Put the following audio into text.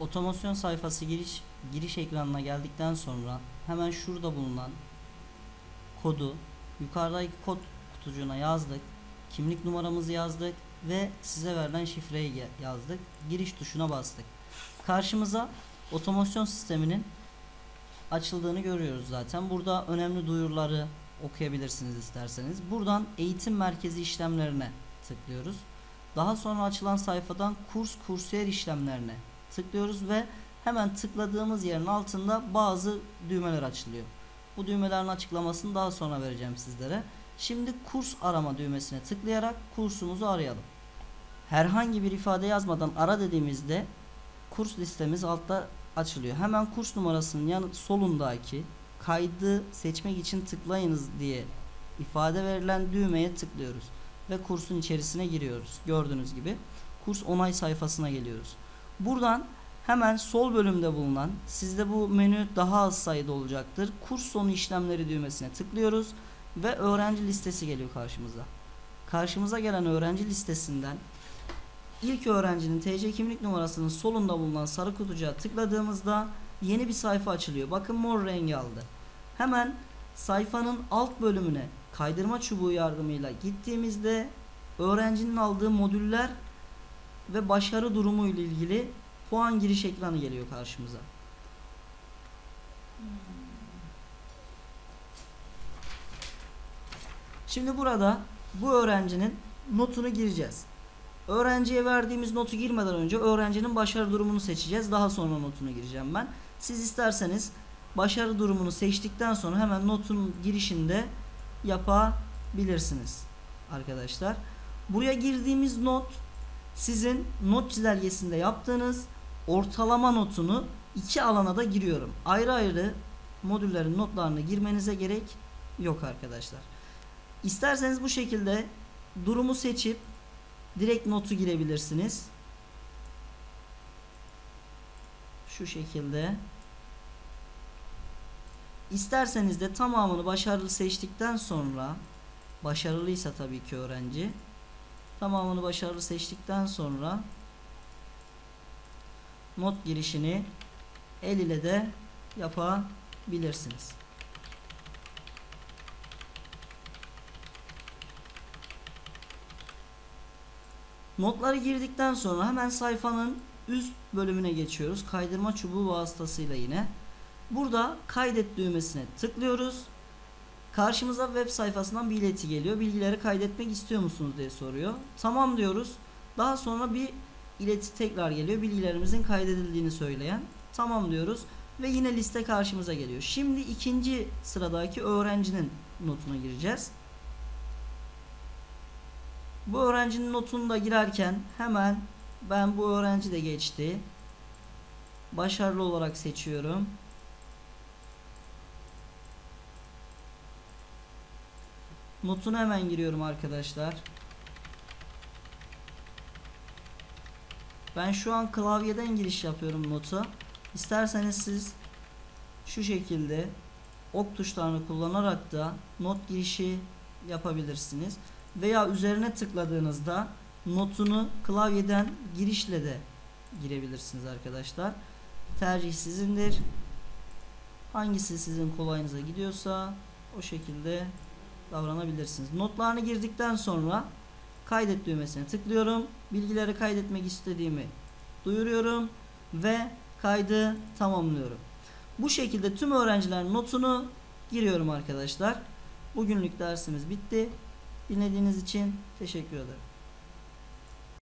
otomasyon sayfası giriş giriş ekranına geldikten sonra hemen şurada bulunan kodu yukarıdaki kod kutucuğuna yazdık. Kimlik numaramızı yazdık ve size verilen şifreyi yazdık. Giriş tuşuna bastık. Karşımıza otomasyon sisteminin açıldığını görüyoruz zaten. Burada önemli duyuruları okuyabilirsiniz isterseniz. Buradan eğitim merkezi işlemlerine tıklıyoruz. Daha sonra açılan sayfadan kurs kursiyer işlemlerine tıklıyoruz ve hemen tıkladığımız yerin altında bazı düğmeler açılıyor. Bu düğmelerin açıklamasını daha sonra vereceğim sizlere. Şimdi kurs arama düğmesine tıklayarak kursumuzu arayalım. Herhangi bir ifade yazmadan ara dediğimizde kurs listemiz altta açılıyor. Hemen kurs numarasının yanı solundaki kaydı seçmek için tıklayınız diye ifade verilen düğmeye tıklıyoruz ve kursun içerisine giriyoruz. Gördüğünüz gibi kurs onay sayfasına geliyoruz. Buradan hemen sol bölümde bulunan sizde bu menü daha az sayıda olacaktır. Kurs sonu işlemleri düğmesine tıklıyoruz ve öğrenci listesi geliyor karşımıza. Karşımıza gelen öğrenci listesinden ilk öğrencinin TC kimlik numarasının solunda bulunan sarı kutucuğa tıkladığımızda yeni bir sayfa açılıyor. Bakın mor rengi aldı. Hemen sayfanın alt bölümüne kaydırma çubuğu yardımıyla gittiğimizde öğrencinin aldığı modüller ve başarı durumu ile ilgili puan giriş ekranı geliyor karşımıza. Şimdi burada bu öğrencinin notunu gireceğiz. Öğrenciye verdiğimiz notu girmeden önce öğrencinin başarı durumunu seçeceğiz. Daha sonra notunu gireceğim ben. Siz isterseniz başarı durumunu seçtikten sonra hemen notun girişinde yapabilirsiniz arkadaşlar. Buraya girdiğimiz not sizin not çizelgesinde yaptığınız ortalama notunu iki alana da giriyorum. Ayrı ayrı modüllerin notlarını girmenize gerek yok arkadaşlar. İsterseniz bu şekilde durumu seçip direkt notu girebilirsiniz. Şu şekilde. İsterseniz de tamamını başarılı seçtikten sonra başarılıysa tabii ki öğrenci tamamını başarılı seçtikten sonra not girişini el ile de yapabilirsiniz. Notları girdikten sonra hemen sayfanın üst bölümüne geçiyoruz. Kaydırma çubuğu vasıtasıyla yine. Burada kaydet düğmesine tıklıyoruz. Karşımıza web sayfasından bir ileti geliyor. Bilgileri kaydetmek istiyor musunuz diye soruyor. Tamam diyoruz. Daha sonra bir ileti tekrar geliyor. Bilgilerimizin kaydedildiğini söyleyen. Tamam diyoruz. Ve yine liste karşımıza geliyor. Şimdi ikinci sıradaki öğrencinin notuna gireceğiz. Bu öğrencinin notunu da girerken hemen ben bu öğrenci de geçti. Başarılı olarak seçiyorum. Notunu hemen giriyorum arkadaşlar. Ben şu an klavyeden giriş yapıyorum nota. İsterseniz siz şu şekilde ok tuşlarını kullanarak da not girişi yapabilirsiniz. Veya üzerine tıkladığınızda notunu klavyeden girişle de girebilirsiniz arkadaşlar. Tercih sizindir. Hangisi sizin kolayınıza gidiyorsa o şekilde davranabilirsiniz. Notlarını girdikten sonra kaydet düğmesine tıklıyorum. Bilgileri kaydetmek istediğimi duyuruyorum ve kaydı tamamlıyorum. Bu şekilde tüm öğrencilerin notunu giriyorum arkadaşlar. Bugünlük dersimiz bitti. Dinlediğiniz için teşekkür ederim.